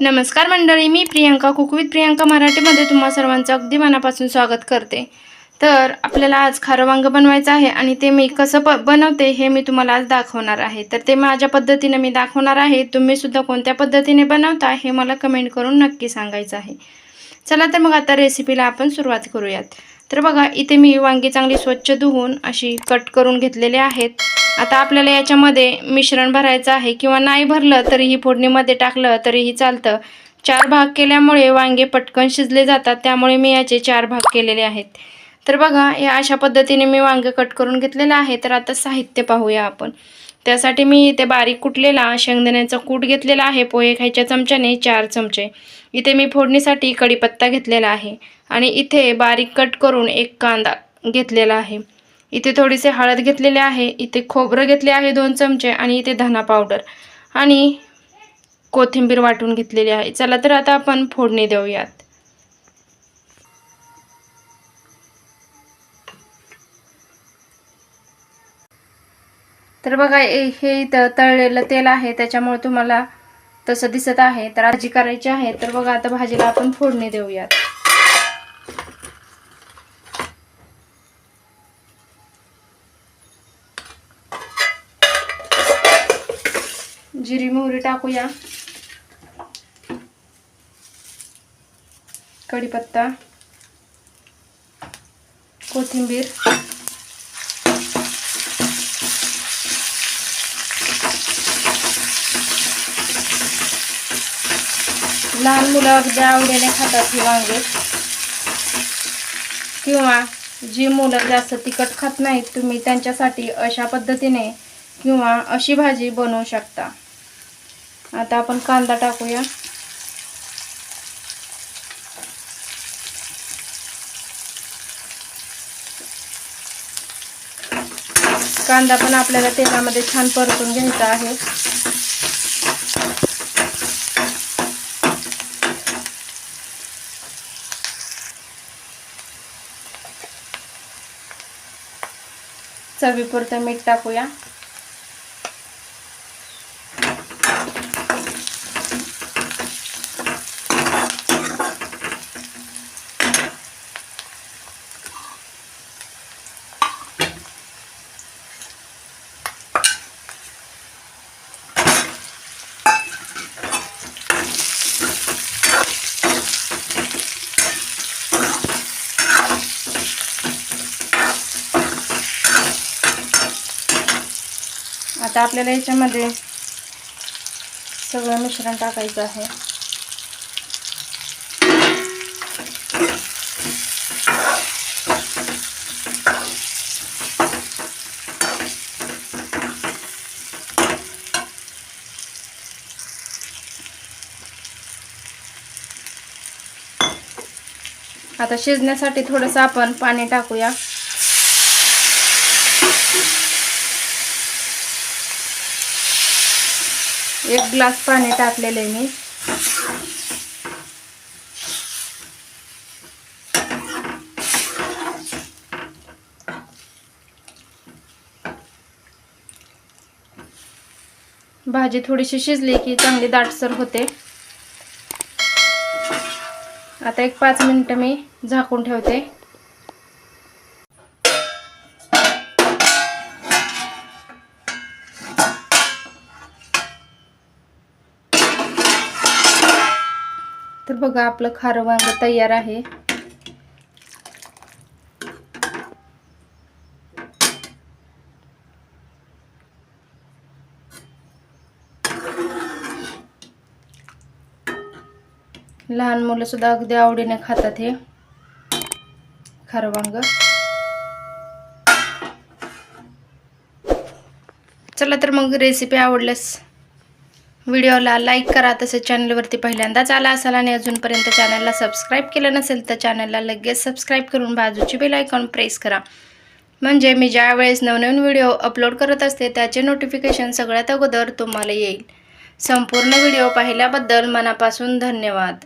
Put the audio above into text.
नमस्कार मंडळी मी प्रियांका कुकवित प्रियांका मराठीमध्ये तुम्हा सर्वांचं अगदी मनापासून स्वागत करते. तर आपल्याला आज खारं वांगं बनवायचं आहे आणि ते मी कसं प बनवते हे मी तुम्हाला आज दाखवणार आहे. तर ते माझ्या पद्धतीने मी दाखवणार आहे. तुम्ही सुद्धा कोणत्या पद्धतीने बनवता हे मला कमेंट करून नक्की सांगायचं आहे. चला तर मग आता रेसिपीला आपण सुरुवात करूयात. तर बघा इथे मी वांगी चांगली स्वच्छ धुवून अशी कट करून घेतलेले आहेत. आता आपल्याला याच्यामध्ये मिश्रण भरायचं आहे किंवा नाही भरलं तरीही फोडणीमध्ये टाकलं तरीही चालतं. चार भाग केल्यामुळे वांगे पटकन शिजले जातात त्यामुळे मी याचे चार भाग केलेले आहेत. तर बघा या अशा पद्धतीने मी वांगे कट करून घेतलेलं आहे. तर आता साहित्य पाहूया आपण. त्यासाठी मी इथे बारीक कुटलेला शेंगदाण्याचा कूट घेतलेला आहे. पोहे खायच्या चमच्याने चार चमचे. इथे मी फोडणीसाठी कढीपत्ता घेतलेला आहे. आणि इथे बारीक कट करून एक कांदा घेतलेला आहे. इथे थोडीसे हळद घेतलेले आहे इथे खोबरं घेतले आहे दोन चमचे आणि इथे धना पावडर आणि कोथिंबीर वाटून घेतलेली आहे. चला तर आता आपण फोडणी देऊयात. तर बघा हे इथं तळलेलं तेल आहे त्याच्यामुळे तुम्हाला तसं दिसत आहे. तर भाजी करायची आहे तर बघा आता भाजीला आपण फोडणी देऊयात. जिरी मोहरी टाकूया. कढीपत्ता. कोथिंबीर. लहान मुलं अगदी आवडीने खातात ही वांगे. किंवा जी मुलं जास्त तिखट खात नाहीत तुम्ही त्यांच्यासाठी अशा पद्धतीने किंवा अशी भाजी बनवू शकता. आता आपण कांदा टाकूया. कांदा पण आपल्याला तेलामध्ये छान परतून घ्यायचा आहे. चवीपुरतं मीठ टाकूया. आता आपल्याला याच्यामध्ये सगळं मिश्रण टाकायचं आहे. आता शिजण्यासाठी थोडंसं आपण पाणी टाकूया. एक ग्लास पाणी टाकलेलं आहे मी. भाजी थोडीशी शिजली की चांगली दाटसर होते. आता एक पाच मिनटं मी झाकून ठेवते. तर बघा आपलं खारं वांग तयार आहे. लहान मुलं सुद्धा अगदी आवडीने खातात हे. खारं वांग. चला तर मग रेसिपी आवडल्यास व्हिडिओला लाईक करा तसेच चॅनलवरती पहिल्यांदाच आला असाल आणि अजूनपर्यंत चॅनलला सबस्क्राईब केलं नसेल तर चॅनलला लगेच सबस्क्राईब करून बाजूची बेल आयकॉन प्रेस करा. म्हणजे मी ज्यावेळेस नवनवीन व्हिडिओ अपलोड करत असते त्याचे नोटिफिकेशन सगळ्यात अगोदर तुम्हाला येईल. संपूर्ण व्हिडिओ पाहिल्याबद्दल मनापासून धन्यवाद.